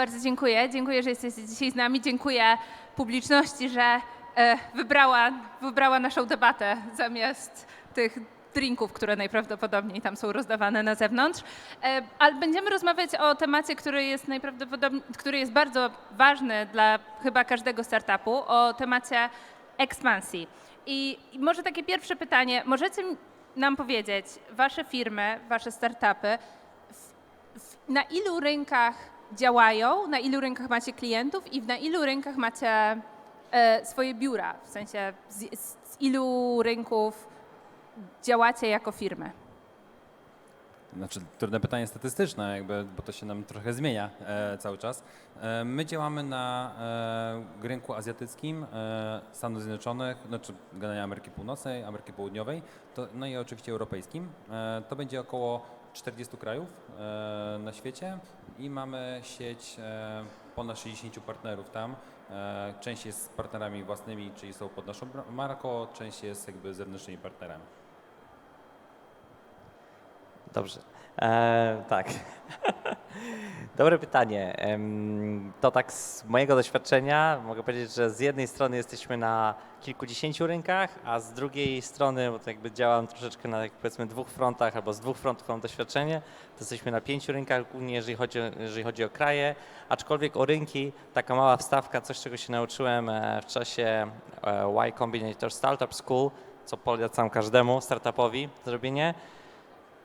Bardzo dziękuję. Dziękuję, że jesteście dzisiaj z nami. Dziękuję publiczności, że e, wybrała, wybrała naszą debatę zamiast tych drinków, które najprawdopodobniej tam są rozdawane na zewnątrz. E, ale będziemy rozmawiać o temacie, który jest najprawdopodobniej, który jest bardzo ważny dla chyba każdego startupu, o temacie ekspansji. I, może takie pierwsze pytanie, możecie nam powiedzieć, wasze firmy, wasze startupy, na ilu rynkach działają, na ilu rynkach macie klientów i na ilu rynkach macie e, swoje biura? W sensie z, z, ilu rynków działacie jako firmy? Znaczy, trudne pytanie statystyczne, jakby, bo to się nam trochę zmienia e, cały czas. E, my działamy na e, rynku azjatyckim e, Stanów Zjednoczonych, znaczy generalnie Ameryki Północnej, Ameryki Południowej, to, no i oczywiście europejskim. E, to będzie około 40 krajów e, na świecie i mamy sieć e, ponad 60 partnerów tam. E, część jest z partnerami własnymi, czyli są pod naszą marką, część jest jakby zewnętrznymi partnerami. Dobrze. E, tak. Dobre pytanie. To tak z mojego doświadczenia mogę powiedzieć, że z jednej strony jesteśmy na kilkudziesięciu rynkach, a z drugiej strony, bo to jakby działam troszeczkę na powiedzmy dwóch frontach, albo z dwóch frontów mam doświadczenie, to jesteśmy na pięciu rynkach, głównie jeżeli chodzi, jeżeli chodzi o kraje, aczkolwiek o rynki, taka mała wstawka, coś czego się nauczyłem e, w czasie e, Y Combinator Startup School, co polecam każdemu startupowi zrobienie,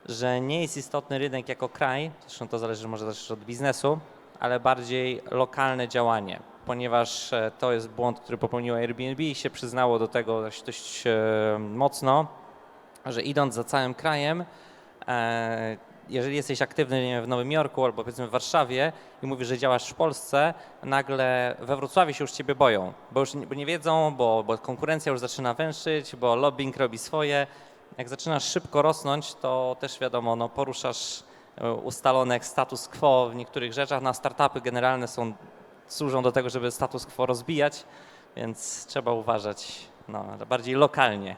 że nie jest istotny rynek jako kraj, zresztą to zależy może też od biznesu, ale bardziej lokalne działanie, ponieważ e, to jest błąd, który popełniło Airbnb i się przyznało do tego dość, dość e, mocno, że idąc za całym krajem, e, jeżeli jesteś aktywny wiem, w Nowym Jorku albo powiedzmy w Warszawie i mówisz, że działasz w Polsce, nagle we Wrocławiu się już ciebie boją, bo już nie, bo nie wiedzą, bo, bo konkurencja już zaczyna węszyć, bo lobbying robi swoje. Jak zaczynasz szybko rosnąć, to też wiadomo, no, poruszasz e, ustalone status quo w niektórych rzeczach. Na startupy generalne są, służą do tego, żeby status quo rozbijać, więc trzeba uważać no, bardziej lokalnie.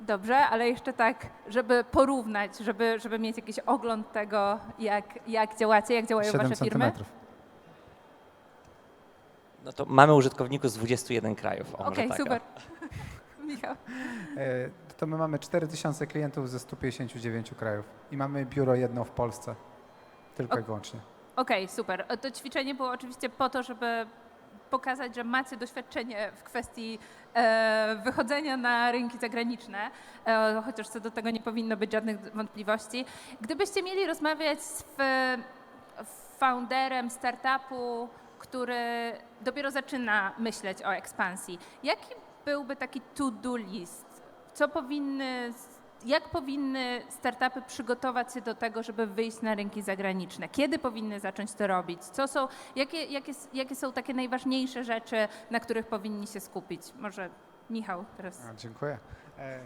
Dobrze, ale jeszcze tak, żeby porównać, żeby, żeby mieć jakiś ogląd tego, jak, jak działacie, jak działają 7 wasze firmy. No to mamy użytkowników z 21 krajów. Okej, tak, super. Michał. To my mamy 4000 klientów ze 159 krajów i mamy biuro jedno w Polsce. Tylko i Ok. wyłącznie. Okej, super. E, To ćwiczenie było oczywiście po to, żeby pokazać, że macie doświadczenie w kwestii e, wychodzenia na rynki zagraniczne, e, chociaż co do tego nie powinno być żadnych wątpliwości. Gdybyście mieli rozmawiać z founderem startupu, który dopiero zaczyna myśleć o ekspansji, jaki byłby taki to-do list? Co powinny, jak powinny startupy przygotować się do tego, żeby wyjść na rynki zagraniczne? Kiedy powinny zacząć to robić? Co są, jakie, jakie, jakie są takie najważniejsze rzeczy, na których powinni się skupić? Może Michał teraz. A, dziękuję. E,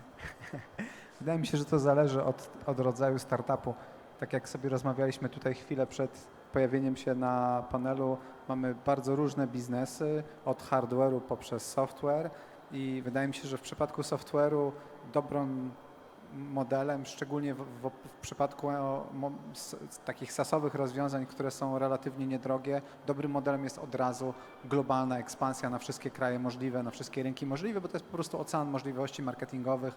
Wydaje mi się, że to zależy od, od rodzaju startupu. Tak jak sobie rozmawialiśmy tutaj chwilę przed pojawieniem się na panelu, mamy bardzo różne biznesy, od hardware'u poprzez software i wydaje mi się, że w przypadku software'u dobrym modelem, szczególnie w, w, w przypadku e, mo, s- takich sasowych rozwiązań, które są relatywnie niedrogie, dobrym modelem jest od razu globalna ekspansja na wszystkie kraje możliwe, na wszystkie rynki możliwe, bo to jest po prostu ocean możliwości marketingowych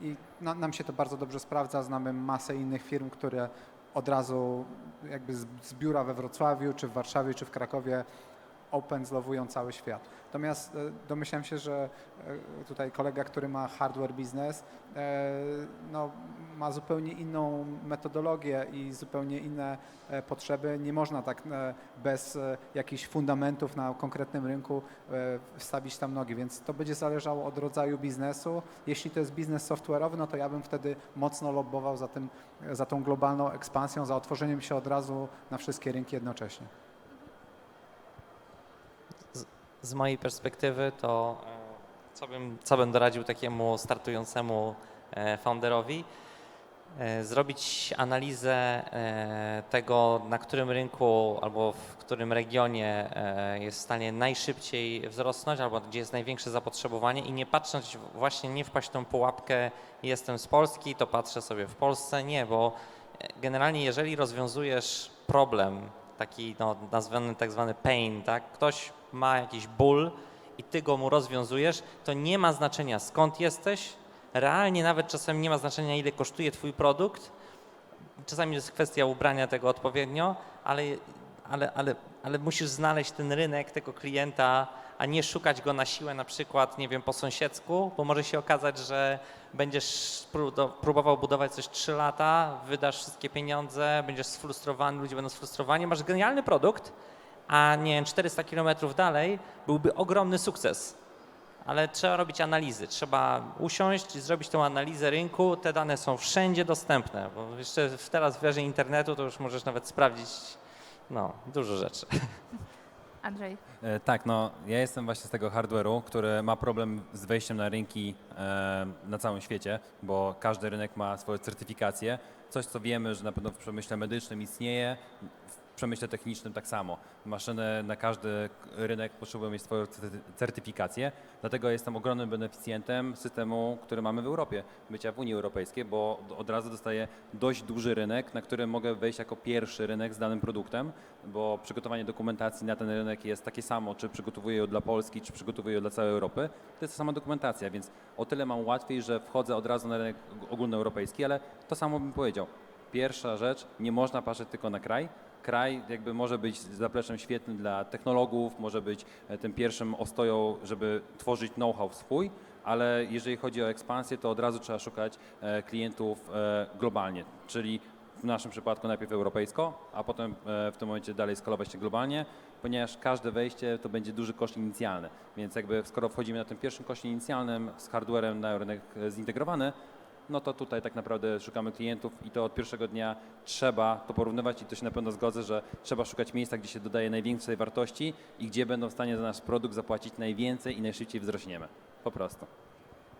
i na, nam się to bardzo dobrze sprawdza. Znamy masę innych firm, które od razu jakby z, z biura we Wrocławiu, czy w Warszawie, czy w Krakowie open zlowują cały świat. Natomiast e, domyślam się, że e, tutaj kolega, który ma hardware biznes, e, no, ma zupełnie inną metodologię i zupełnie inne potrzeby. Nie można tak bez jakichś fundamentów na konkretnym rynku wstawić tam nogi, więc to będzie zależało od rodzaju biznesu. Jeśli to jest biznes software'owy, no to ja bym wtedy mocno lobbował za, tym, za tą globalną ekspansją, za otworzeniem się od razu na wszystkie rynki jednocześnie. Z mojej perspektywy to e, co bym, co bym doradził takiemu startującemu e, founderowi? E, Zrobić analizę tego, na którym rynku albo w którym regionie jest w stanie najszybciej wzrosnąć, albo gdzie jest największe zapotrzebowanie i nie patrzeć, właśnie nie wpaść w tą pułapkę, jestem z Polski, to patrzę sobie w Polsce. Nie, bo generalnie jeżeli rozwiązujesz problem taki no, nazwany tak zwany pain, tak? Ktoś ma jakiś ból i ty go mu rozwiązujesz, to nie ma znaczenia skąd jesteś, realnie nawet czasem nie ma znaczenia ile kosztuje twój produkt, czasami jest kwestia ubrania tego odpowiednio, ale, ale, ale, ale musisz znaleźć ten rynek tego klienta, a nie szukać go na siłę na przykład, nie wiem, po sąsiedzku, bo może się okazać, że będziesz próbował budować coś 3 lata, wydasz wszystkie pieniądze, będziesz sfrustrowany, ludzie będą sfrustrowani, masz genialny produkt, a nie wiem, 400 kilometrów dalej byłby ogromny sukces. Ale trzeba robić analizy, trzeba usiąść i zrobić tą analizę rynku. Te dane są wszędzie dostępne, bo jeszcze teraz w erze internetu to już możesz nawet sprawdzić no, dużo rzeczy. Andrzej. E, Tak, no ja jestem właśnie z tego hardware'u, który ma problem z wejściem na rynki e, na całym świecie, bo każdy rynek ma swoje certyfikacje. Coś, co wiemy, że na pewno w przemyśle medycznym istnieje, w przemyśle technicznym tak samo. Maszyny na każdy rynek potrzebują mieć swoją cer- certyfikację, dlatego jestem ogromnym beneficjentem systemu, który mamy w Europie, bycia w Unii Europejskiej, bo od razu dostaję dość duży rynek, na który mogę wejść jako pierwszy rynek z danym produktem, bo przygotowanie dokumentacji na ten rynek jest takie samo, czy przygotowuję ją dla Polski, czy przygotowuję ją dla całej Europy. To jest ta sama dokumentacja, więc o tyle mam łatwiej, że wchodzę od razu na rynek ogólnoeuropejski, ale to samo bym powiedział. Pierwsza rzecz, nie można patrzeć tylko na kraj. Kraj jakby może być zapleczem świetnym dla technologów, może być e, tym pierwszym ostoją, żeby tworzyć know-how swój, ale jeżeli chodzi o ekspansję, to od razu trzeba szukać e, klientów e, globalnie, czyli w naszym przypadku najpierw europejsko, a potem w tym momencie dalej skalować się globalnie, ponieważ każde wejście to będzie duży koszt inicjalny. Więc jakby skoro wchodzimy na tym pierwszym koszcie inicjalnym z hardwarem na rynek zintegrowany, no to tutaj tak naprawdę szukamy klientów i to od pierwszego dnia trzeba to porównywać i to się na pewno zgodzę, że trzeba szukać miejsca, gdzie się dodaje największej wartości i gdzie będą w stanie za nasz produkt zapłacić najwięcej i najszybciej wzrośniemy. Po prostu.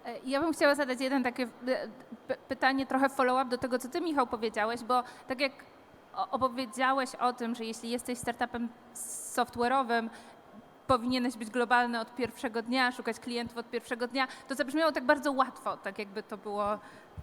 E, Ja bym chciała zadać jeden takie e, pytanie, trochę follow-up do tego, co ty, Michał, powiedziałeś, bo tak jak opowiedziałeś o tym, że jeśli jesteś startupem software'owym, powinieneś być globalny od pierwszego dnia, szukać klientów od pierwszego dnia, to zabrzmiało tak bardzo łatwo, tak jakby to było,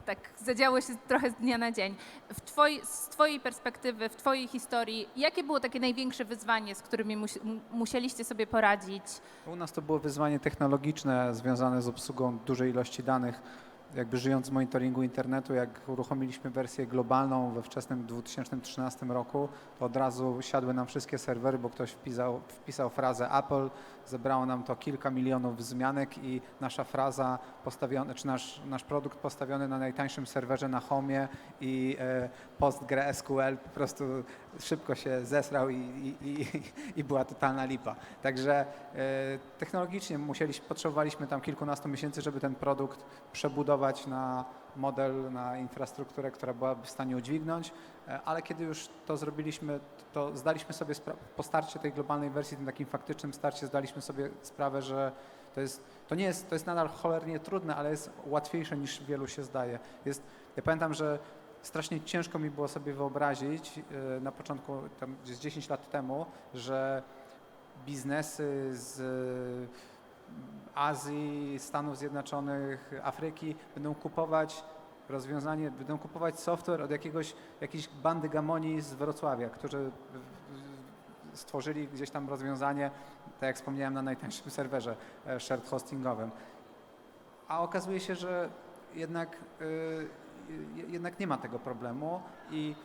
tak zadziało się trochę z dnia na dzień. W twoi, z twojej perspektywy, w twojej historii, jakie było takie największe wyzwanie, z którymi musi, m- musieliście sobie poradzić? U nas to było wyzwanie technologiczne związane z obsługą dużej ilości danych. Jakby żyjąc z monitoringu internetu, jak uruchomiliśmy wersję globalną we wczesnym 2013 roku, to od razu siadły nam wszystkie serwery, bo ktoś wpisał, wpisał frazę Apple, zebrało nam to kilka milionów wzmianek i nasza fraza postawiona, czy nasz, nasz produkt postawiony na najtańszym serwerze na Homie i e, PostgreSQL po prostu szybko się zesrał i, i, i, i była totalna lipa. Także e, technologicznie musieliśmy, potrzebowaliśmy tam kilkunastu miesięcy, żeby ten produkt przebudować na model, na infrastrukturę, która byłaby w stanie udźwignąć, e, ale kiedy już to zrobiliśmy, to zdaliśmy sobie po starcie tej globalnej wersji, tym takim faktycznym starcie, zdaliśmy sobie sprawę, że to jest, to nie jest, to jest nadal cholernie trudne, ale jest łatwiejsze niż wielu się zdaje. Jest, ja pamiętam, że strasznie ciężko mi było sobie wyobrazić e, na początku, tam gdzieś 10 lat temu, że biznesy z e, Azji, Stanów Zjednoczonych, Afryki będą kupować rozwiązanie, będą kupować software od jakiegoś, jakiejś bandy gamonii z Wrocławia, którzy stworzyli gdzieś tam rozwiązanie, tak jak wspomniałem, na najtańszym serwerze e, shared hostingowym. A okazuje się, że jednak, je- jednak nie ma tego problemu i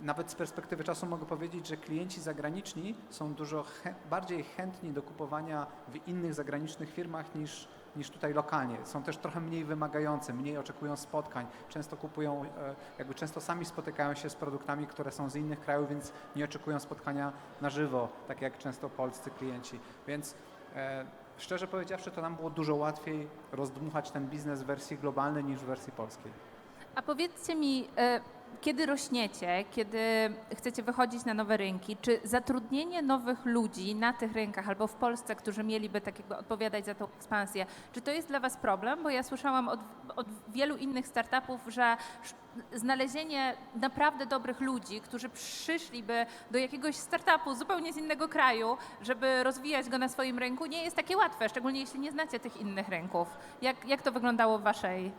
nawet z perspektywy czasu mogę powiedzieć, że klienci zagraniczni są dużo bardziej chętni do kupowania w innych zagranicznych firmach niż, niż tutaj lokalnie. Są też trochę mniej wymagające, mniej oczekują spotkań, często kupują, e, jakby często sami spotykają się z produktami, które są z innych krajów, więc nie oczekują spotkania na żywo, tak jak często polscy klienci. Więc e, szczerze powiedziawszy, to nam było dużo łatwiej rozdmuchać ten biznes w wersji globalnej niż w wersji polskiej. A powiedzcie mi, e, kiedy rośniecie, kiedy chcecie wychodzić na nowe rynki, czy zatrudnienie nowych ludzi na tych rynkach albo w Polsce, którzy mieliby tak jakby odpowiadać za tą ekspansję, czy to jest dla Was problem? Bo ja słyszałam od, od wielu innych startupów, że znalezienie naprawdę dobrych ludzi, którzy przyszliby do jakiegoś startupu zupełnie z innego kraju, żeby rozwijać go na swoim rynku, nie jest takie łatwe, szczególnie jeśli nie znacie tych innych rynków. Jak, jak to wyglądało w Waszej,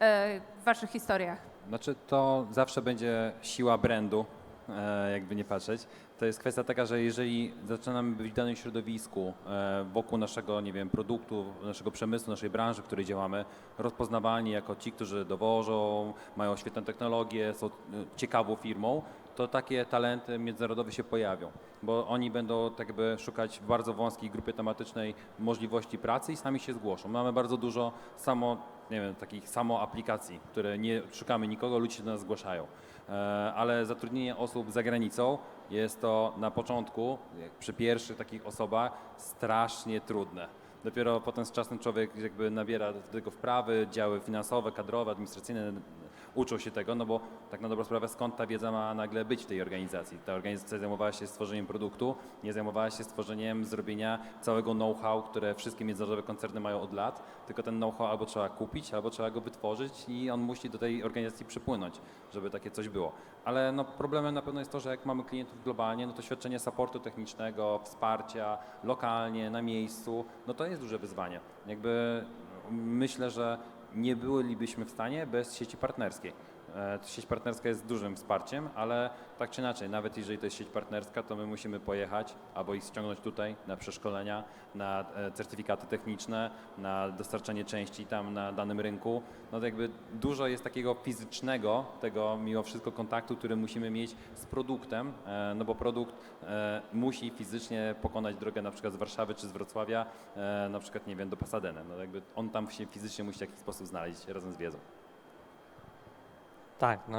e, w Waszych historiach? Znaczy to zawsze będzie siła brandu, e, jakby nie patrzeć. To jest kwestia taka, że jeżeli zaczynamy być w danym środowisku, e, wokół naszego, nie wiem, produktu, naszego przemysłu, naszej branży, w której działamy, rozpoznawalni jako ci, którzy dowożą, mają świetne technologie, są e, ciekawą firmą, to takie talenty międzynarodowe się pojawią, bo oni będą tak jakby szukać w bardzo wąskiej grupie tematycznej możliwości pracy i sami się zgłoszą. Mamy bardzo dużo samo, nie wiem, takich samo aplikacji, które nie szukamy nikogo, ludzie się do nas zgłaszają. E, Ale zatrudnienie osób za granicą jest to na początku, przy pierwszych takich osobach, strasznie trudne. Dopiero potem z czasem człowiek jakby nabiera do tego wprawy, działy finansowe, kadrowe, administracyjne, uczą się tego, no bo tak na dobrą sprawę skąd ta wiedza ma nagle być w tej organizacji. Ta organizacja zajmowała się stworzeniem produktu, nie zajmowała się stworzeniem zrobienia całego know-how, które wszystkie międzynarodowe koncerny mają od lat, tylko ten know-how albo trzeba kupić, albo trzeba go wytworzyć i on musi do tej organizacji przypłynąć, żeby takie coś było. Ale no, problemem na pewno jest to, że jak mamy klientów globalnie, no to świadczenie supportu technicznego, wsparcia lokalnie, na miejscu, no to jest duże wyzwanie. Jakby myślę, że nie bylibyśmy w stanie bez sieci partnerskiej. E, Sieć partnerska jest dużym wsparciem, ale tak czy inaczej, nawet jeżeli to jest sieć partnerska, to my musimy pojechać albo ich ściągnąć tutaj na przeszkolenia, na e, certyfikaty techniczne, na dostarczanie części tam na danym rynku. No to jakby dużo jest takiego fizycznego, tego mimo wszystko kontaktu, który musimy mieć z produktem, e, no bo produkt musi fizycznie pokonać drogę na przykład z Warszawy czy z Wrocławia, na przykład nie wiem, do Pasadeny. No jakby on tam się fizycznie musi w jakiś sposób znaleźć razem z wiedzą. Tak, no,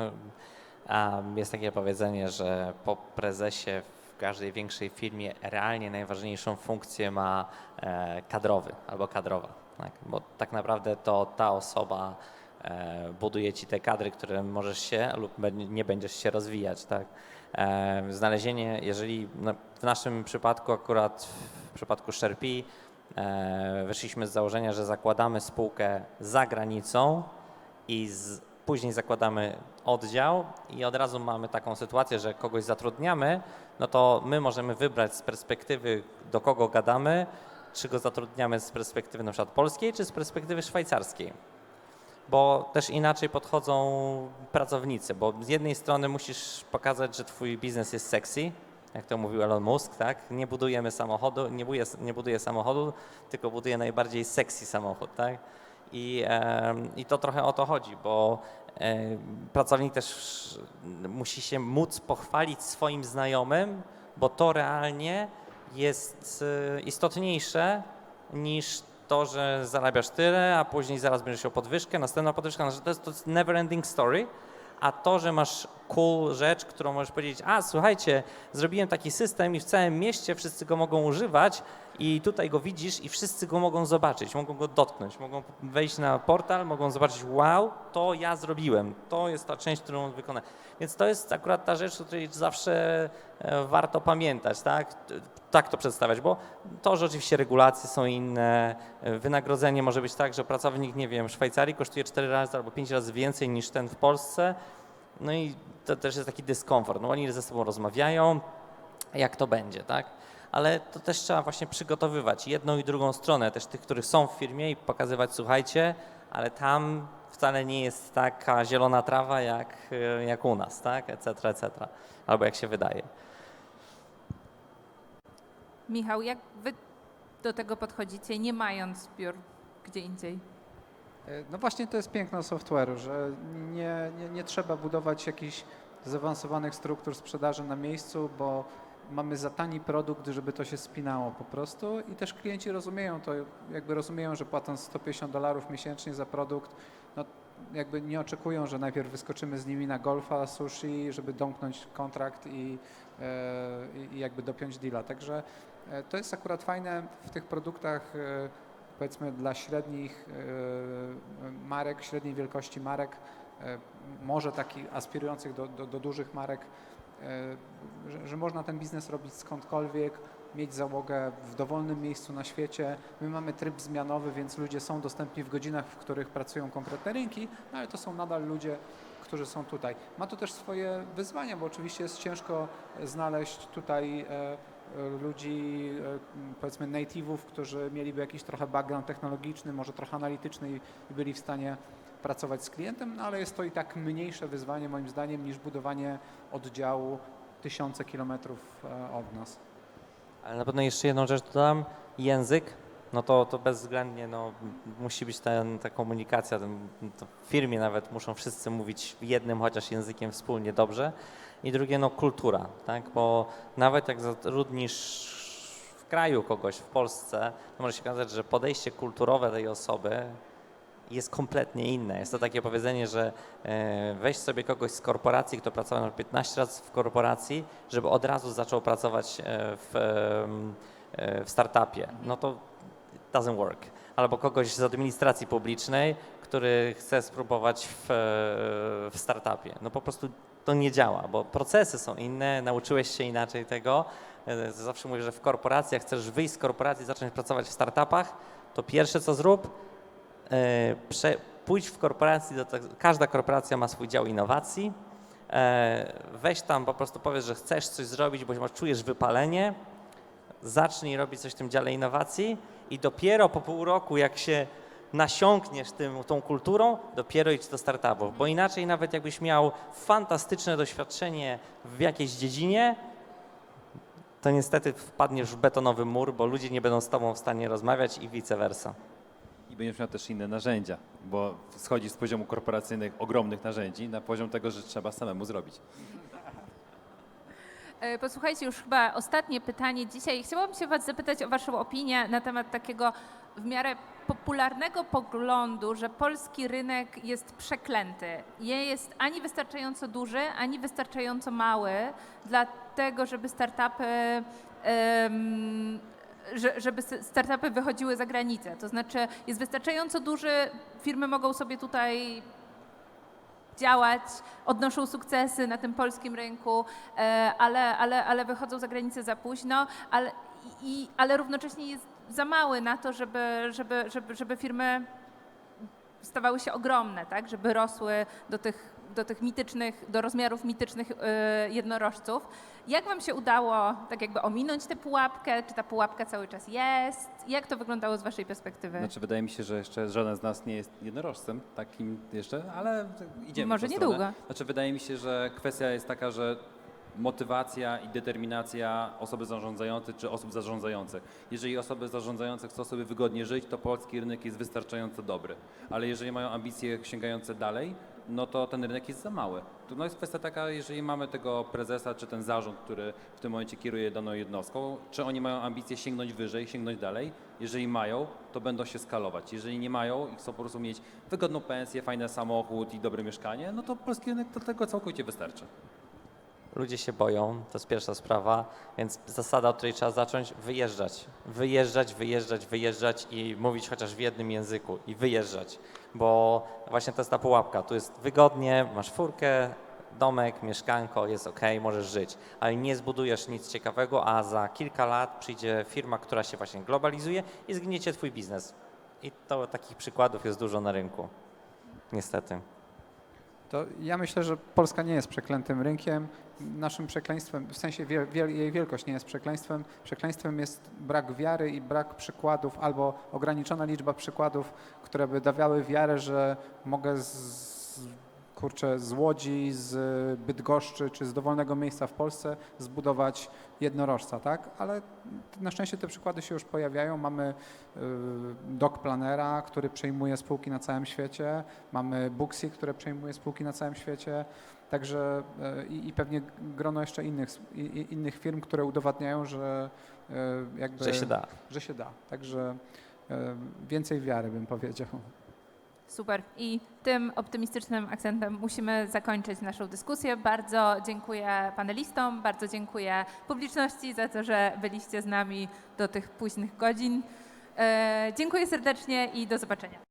jest takie powiedzenie, że po prezesie w każdej większej firmie realnie najważniejszą funkcję ma e, kadrowy albo kadrowa. Tak? Bo tak naprawdę to ta osoba e, buduje ci te kadry, które możesz się lub nie będziesz się rozwijać. Tak? E, znalezienie, jeżeli no, w naszym przypadku, akurat w przypadku Sherpie, e, wyszliśmy z założenia, że zakładamy spółkę za granicą i z, później zakładamy oddział i od razu mamy taką sytuację, że kogoś zatrudniamy, no to my możemy wybrać z perspektywy, do kogo gadamy, czy go zatrudniamy z perspektywy na przykład polskiej, czy z perspektywy szwajcarskiej. Bo też inaczej podchodzą pracownicy, bo z jednej strony musisz pokazać, że twój biznes jest sexy, jak to mówił Elon Musk, tak? Nie budujemy samochodu, nie buduje, nie buduje samochodu, tylko buduje najbardziej sexy samochód, tak? I, I to trochę o to chodzi, bo e, pracownik też musi się móc pochwalić swoim znajomym, bo to realnie jest e, istotniejsze niż to, że zarabiasz tyle, a później zaraz będziesz miał podwyżkę, następna podwyżka, no, to jest, to jest never ending story. A to, że masz cool rzecz, którą możesz powiedzieć, a słuchajcie, zrobiłem taki system i w całym mieście wszyscy go mogą używać i tutaj go widzisz i wszyscy go mogą zobaczyć, mogą go dotknąć, mogą wejść na portal, mogą zobaczyć, wow, to ja zrobiłem, to jest ta część, którą wykonałem. Więc to jest akurat ta rzecz, o której zawsze e, warto pamiętać, tak? Tak to przedstawiać, bo to, że oczywiście regulacje są inne, e, wynagrodzenie może być tak, że pracownik, nie wiem, w Szwajcarii kosztuje 4 razy albo 5 razy więcej niż ten w Polsce, no i to też jest taki dyskomfort, no oni ze sobą rozmawiają, jak to będzie, tak? Ale to też trzeba właśnie przygotowywać jedną i drugą stronę, też tych, których są w firmie i pokazywać, słuchajcie, ale tam wcale nie jest taka zielona trawa jak, e, jak u nas, tak? Etc., etc. Albo jak się wydaje. Michał, jak wy do tego podchodzicie, nie mając biur gdzie indziej? E, No właśnie to jest piękno software'u, że nie, nie, nie trzeba budować jakichś zaawansowanych struktur sprzedaży na miejscu, bo mamy za tani produkt, żeby to się spinało po prostu i też klienci rozumieją to, jakby rozumieją, że płacąc 150 dolarów miesięcznie za produkt, no jakby nie oczekują, że najpierw wyskoczymy z nimi na golfa, sushi, żeby domknąć kontrakt i, e, i- jakby dopiąć deala. Także e, to jest akurat fajne w tych produktach e, powiedzmy dla średnich marek, średniej wielkości marek, może takich aspirujących do, do, do dużych marek, że, że można ten biznes robić skądkolwiek, mieć załogę w dowolnym miejscu na świecie. My mamy tryb zmianowy, więc ludzie są dostępni w godzinach, w których pracują konkretne rynki, no ale to są nadal ludzie, którzy są tutaj. Ma to też swoje wyzwania, bo oczywiście jest ciężko znaleźć tutaj e, e, ludzi, e, powiedzmy native'ów, którzy mieliby jakiś trochę background technologiczny, może trochę analityczny i byli w stanie pracować z klientem, no ale jest to i tak mniejsze wyzwanie moim zdaniem niż budowanie oddziału tysiące kilometrów e, od nas. Ale na pewno jeszcze jedną rzecz dodam. Język, no to, to bezwzględnie no, musi być ten, ta komunikacja. Ten, w firmie nawet muszą wszyscy mówić jednym chociaż językiem wspólnie dobrze. I drugie, no kultura, tak? Bo nawet jak zatrudnisz w kraju kogoś, w Polsce, to może się okazać, że podejście kulturowe tej osoby jest kompletnie inne. Jest to takie powiedzenie, że e, weź sobie kogoś z korporacji, kto pracował na 15 lat w korporacji, żeby od razu zaczął pracować e, w, e, w startupie. No to doesn't work. Albo kogoś z administracji publicznej, który chce spróbować w, w startupie. No po prostu to nie działa, bo procesy są inne, nauczyłeś się inaczej tego. Zawsze mówię, że w korporacjach chcesz wyjść z korporacji, zacząć pracować w startupach, to pierwsze co zrób, prze, pójdź w korporacji, do tak, każda korporacja ma swój dział innowacji, e, weź tam po prostu powiedz, że chcesz coś zrobić, bo masz- czujesz wypalenie, zacznij robić coś w tym dziale innowacji i dopiero po pół roku, jak się nasiąkniesz tym, tą kulturą, dopiero idź do startupów, bo inaczej nawet jakbyś miał fantastyczne doświadczenie w jakiejś dziedzinie, to niestety wpadniesz w betonowy mur, bo ludzie nie będą z tobą w stanie rozmawiać i vice versa. Będziesz miał też inne narzędzia, bo schodzisz z poziomu korporacyjnych ogromnych narzędzi na poziom tego, że trzeba samemu zrobić. E, Posłuchajcie, już chyba ostatnie pytanie dzisiaj. Chciałabym się Was zapytać o Waszą opinię na temat takiego w miarę popularnego poglądu, że polski rynek jest przeklęty. Nie jest ani wystarczająco duży, ani wystarczająco mały, dlatego żeby startupy. Że- żeby startupy wychodziły za granicę. To znaczy jest wystarczająco duży, firmy mogą sobie tutaj działać, odnoszą sukcesy na tym polskim rynku, e, ale, ale, ale wychodzą za granicę za późno, ale, i, ale równocześnie jest za mały na to, żeby, żeby, żeby, żeby firmy stawały się ogromne, tak? żeby rosły do tych, do tych mitycznych, do rozmiarów mitycznych e, jednorożców. Jak Wam się udało tak jakby ominąć tę pułapkę? Czy ta pułapka cały czas jest? Jak to wyglądało z Waszej perspektywy? Znaczy, wydaje mi się, że jeszcze żaden z nas nie jest jednorożcem takim jeszcze, ale idziemy Może niedługo. Znaczy, wydaje mi się, że kwestia jest taka, że motywacja i determinacja osoby zarządzającej czy osób zarządzających. Jeżeli osoby zarządzające chcą sobie wygodnie żyć, to polski rynek jest wystarczająco dobry. Ale jeżeli mają ambicje sięgające dalej, no to ten rynek jest za mały. No jest kwestia taka, jeżeli mamy tego prezesa czy ten zarząd, który w tym momencie kieruje daną jednostką, czy oni mają ambicje sięgnąć wyżej, sięgnąć dalej? Jeżeli mają, to będą się skalować. Jeżeli nie mają i chcą po prostu mieć wygodną pensję, fajny samochód i dobre mieszkanie, no to polski rynek do tego całkowicie wystarczy. Ludzie się boją, to jest pierwsza sprawa, więc zasada, od której trzeba zacząć, wyjeżdżać. Wyjeżdżać, wyjeżdżać, wyjeżdżać i mówić chociaż w jednym języku i wyjeżdżać, bo właśnie to jest ta pułapka. Tu jest wygodnie, masz furkę, domek, mieszkanko, jest ok, możesz żyć, ale nie zbudujesz nic ciekawego, a za kilka lat przyjdzie firma, która się właśnie globalizuje i zgniecie twój biznes. I to takich przykładów jest dużo na rynku. Niestety. To ja myślę, że Polska nie jest przeklętym rynkiem. Naszym przekleństwem, w sensie wiel, wiel, jej wielkość nie jest przekleństwem. Przekleństwem jest brak wiary i brak przykładów albo ograniczona liczba przykładów, które by dawały wiarę, że mogę z, kurczę, z Łodzi, z Bydgoszczy czy z dowolnego miejsca w Polsce zbudować jednorożca, tak? Ale na szczęście te przykłady się już pojawiają. Mamy y, Doc Planera, który przejmuje spółki na całym świecie. Mamy Booksy, które przejmuje spółki na całym świecie. Także y, i, i pewnie grono jeszcze innych, i, innych firm, które udowadniają, że y, jakby, Że się da. Że się da. Także więcej wiary bym powiedział. Super. I tym optymistycznym akcentem musimy zakończyć naszą dyskusję. Bardzo dziękuję panelistom, bardzo dziękuję publiczności za to, że byliście z nami do tych późnych godzin. E, dziękuję serdecznie i do zobaczenia.